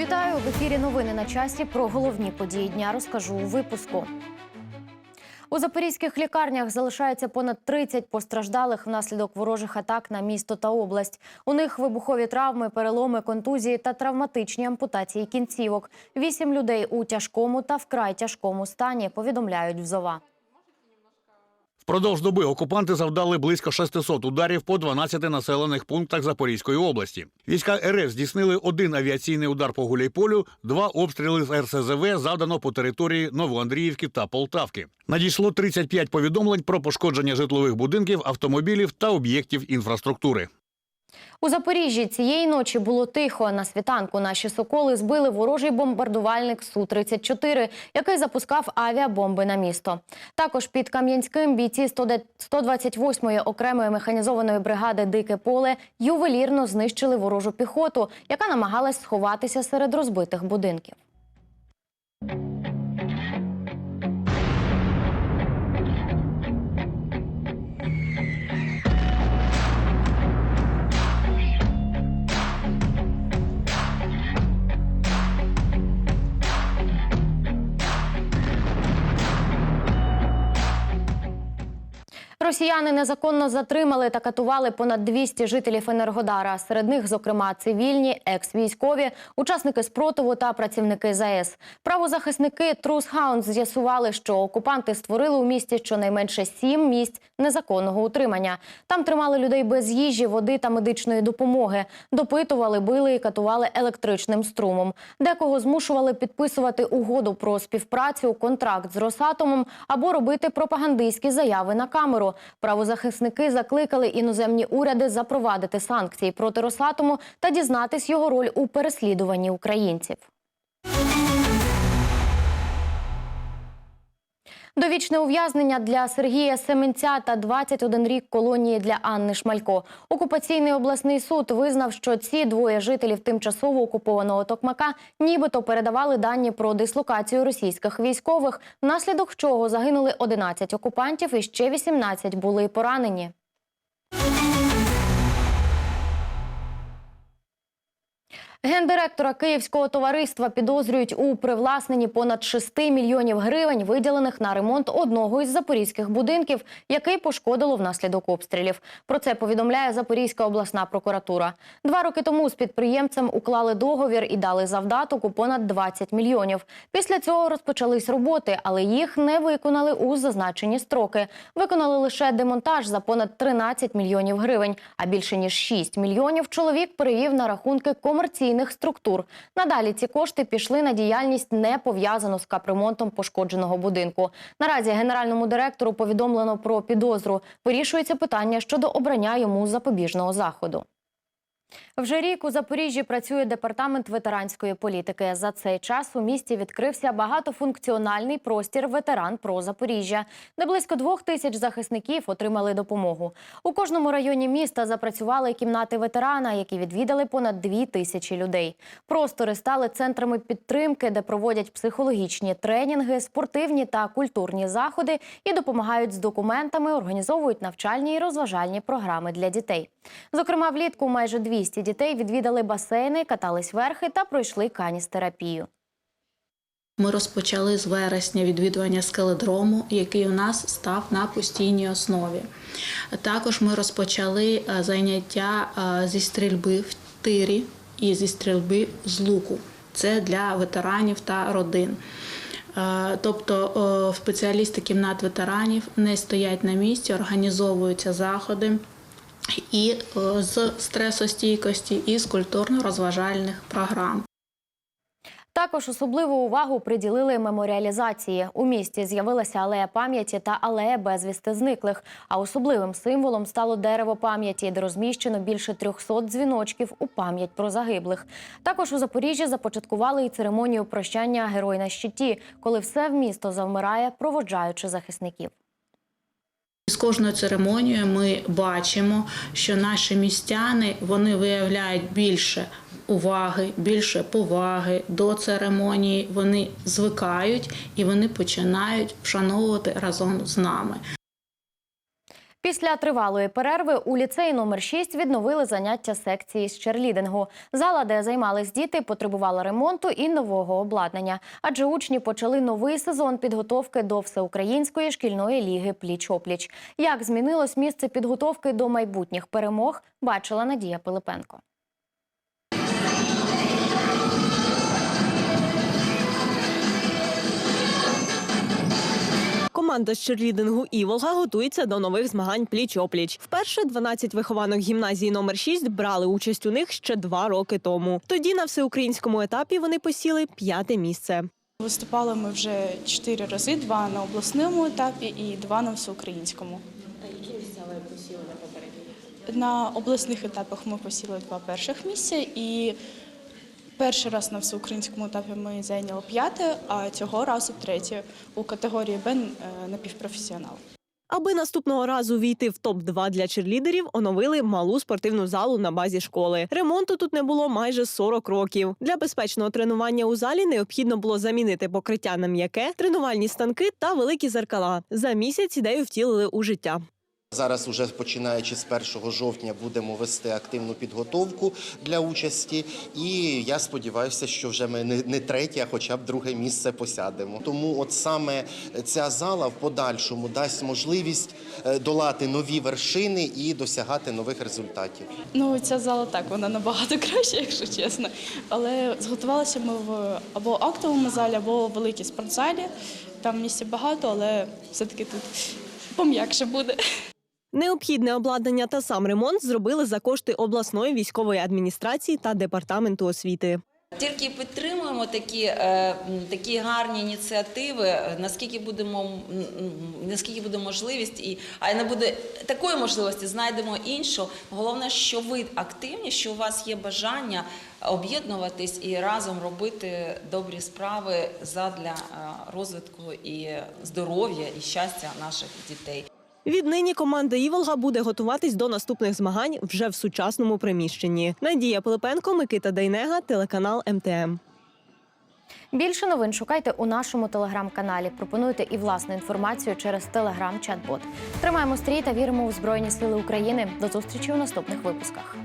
Вітаю в ефірі. Новини на часі. Про головні події дня розкажу у випуску. У запорізьких лікарнях залишається понад 30 постраждалих внаслідок ворожих атак на місто та область. У них вибухові травми, переломи, контузії та травматичні ампутації кінцівок. Вісім людей у тяжкому та вкрай тяжкому стані повідомляють взова. Впродовж доби окупанти завдали близько 600 ударів по 12 населених пунктах Запорізької області. Війська РФ здійснили один авіаційний удар по Гуляйполю, два обстріли з РСЗВ завдано по території Новоандріївки та Полтавки. Надійшло 35 повідомлень про пошкодження житлових будинків, автомобілів та об'єктів інфраструктури. У Запоріжжі цієї ночі було тихо. На світанку наші соколи збили ворожий бомбардувальник Су-34, який запускав авіабомби на місто. Також під Кам'янським бійці 128-ї окремої механізованої бригади Дике поле ювелірно знищили ворожу піхоту, яка намагалась сховатися серед розбитих будинків. Росіяни незаконно затримали та катували понад 200 жителів Енергодара. Серед них, зокрема, цивільні, екс-військові, учасники спротиву та працівники ЗАЕС. Правозахисники Трус Хаунс з'ясували, що окупанти створили у місті щонайменше сім місць незаконного утримання. Там тримали людей без їжі, води та медичної допомоги. Допитували, били і катували електричним струмом. Декого змушували підписувати угоду про співпрацю, контракт з Росатомом або робити пропагандистські заяви на камеру. Правозахисники закликали іноземні уряди запровадити санкції проти Росатому та дізнатись його роль у переслідуванні українців. Довічне ув'язнення для Сергія Семенця та 21 рік колонії для Анни Шмалько. Окупаційний обласний суд визнав, що ці двоє жителів тимчасово окупованого Токмака нібито передавали дані про дислокацію російських військових, внаслідок чого загинули 11 окупантів і ще 18 були поранені. Гендиректора Київського товариства підозрюють у привласненні понад 6 мільйонів гривень, виділених на ремонт одного із запорізьких будинків, який пошкодило внаслідок обстрілів. Про це повідомляє Запорізька обласна прокуратура. Два роки тому з підприємцем уклали договір і дали завдаток у понад 20 мільйонів. Після цього розпочались роботи, але їх не виконали у зазначені строки. Виконали лише демонтаж за понад 13 мільйонів гривень. А більше ніж 6 мільйонів чоловік перевів на рахунки комерційних структур. Надалі ці кошти пішли на діяльність не пов'язану з капремонтом пошкодженого будинку. Наразі генеральному директору повідомлено про підозру. Вирішується питання щодо обрання йому запобіжного заходу. Вже рік у Запоріжжі працює департамент ветеранської політики. За цей час у місті відкрився багатофункціональний простір ветеран про Запоріжжя, де близько двох тисяч захисників отримали допомогу. У кожному районі міста запрацювали кімнати ветерана, які відвідали понад дві тисячі людей. Простори стали центрами підтримки, де проводять психологічні тренінги, спортивні та культурні заходи і допомагають з документами, організовують навчальні і розважальні програми для дітей. Зокрема, влітку майже 200 дітей відвідали басейни, катались верхи та пройшли каністерапію. Ми розпочали з вересня відвідування скеледрому, який у нас став на постійній основі. Також ми розпочали е, заняття е, зі стрільби в тирі і зі стрільби з луку. Це для ветеранів та родин. Е, Тобто спеціалісти кімнат ветеранів не стоять на місці, організовуються заходи і е, з стресостійкості, і з культурно-розважальних програм. Також особливу увагу приділили меморіалізації. У місті з'явилася алея пам'яті та алея безвісти зниклих. А особливим символом стало дерево пам'яті, де розміщено більше 300 дзвіночків у пам'ять про загиблих. Також у Запоріжжі започаткували і церемонію прощання герой на щиті, коли все в місто завмирає, проводжаючи захисників. З кожною церемонією ми бачимо, що наші містяни вони виявляють більше уваги, більше поваги до церемонії. Вони звикають і вони починають вшановувати разом з нами. Після тривалої перерви у ліцеї номер 6 відновили заняття секції з черлідингу. Зала, де займались діти, потребувала ремонту і нового обладнання, адже учні почали новий сезон підготовки до всеукраїнської шкільної ліги пліч-опліч. Як змінилось місце підготовки до майбутніх перемог, бачила Надія Пилипенко. Команда з черлідингу «Іволга» готується до нових змагань пліч-опліч. Вперше 12 вихованок гімназії номер 6 брали участь у них ще два роки тому. Тоді на всеукраїнському етапі вони посіли п'яте місце. Виступали ми вже чотири рази: два на обласному етапі і два на всеукраїнському. А які місця ви посіли на попередньому? На обласних етапах ми посіли два перших місця, і перший раз на всеукраїнському етапі ми зайняли п'яте, а цього разу третє у категорії Б е, напівпрофесіонал. Аби наступного разу війти в топ-2 для черлідерів, оновили малу спортивну залу на базі школи. Ремонту тут не було майже 40 років. Для безпечного тренування у залі необхідно було замінити покриття на м'яке, тренувальні станки та великі зеркала. За місяць ідею втілили у життя. Зараз, уже починаючи з 1 жовтня, будемо вести активну підготовку для участі. І я сподіваюся, що вже ми не, третє, а хоча б друге місце посядемо. Тому, от саме ця зала в подальшому дасть можливість е, долати нові вершини і досягати нових результатів. Ну, ця зала так, вона набагато краще, якщо чесно. Але зготувалися ми в або актовому залі, або в великій спортзалі. Там місця багато, але все-таки тут пом'якше буде. Необхідне обладнання та сам ремонт зробили за кошти обласної військової адміністрації та департаменту освіти. Тільки підтримуємо такі, е, такі гарні ініціативи, наскільки будемо наскільки буде можливість, і а не буде такої можливості, знайдемо іншу. Головне, що ви активні, що у вас є бажання об'єднуватись і разом робити добрі справи задля е, розвитку і здоров'я і щастя наших дітей. Віднині команда Іволга буде готуватись до наступних змагань вже в сучасному приміщенні. Надія Пилипенко, Микита Дейнега, телеканал МТМ. Більше новин шукайте у нашому телеграм-каналі. Пропонуйте і власну інформацію через телеграм-чат-бот. Тримаємо стрій та віримо у Збройні Сили України. До зустрічі у наступних випусках.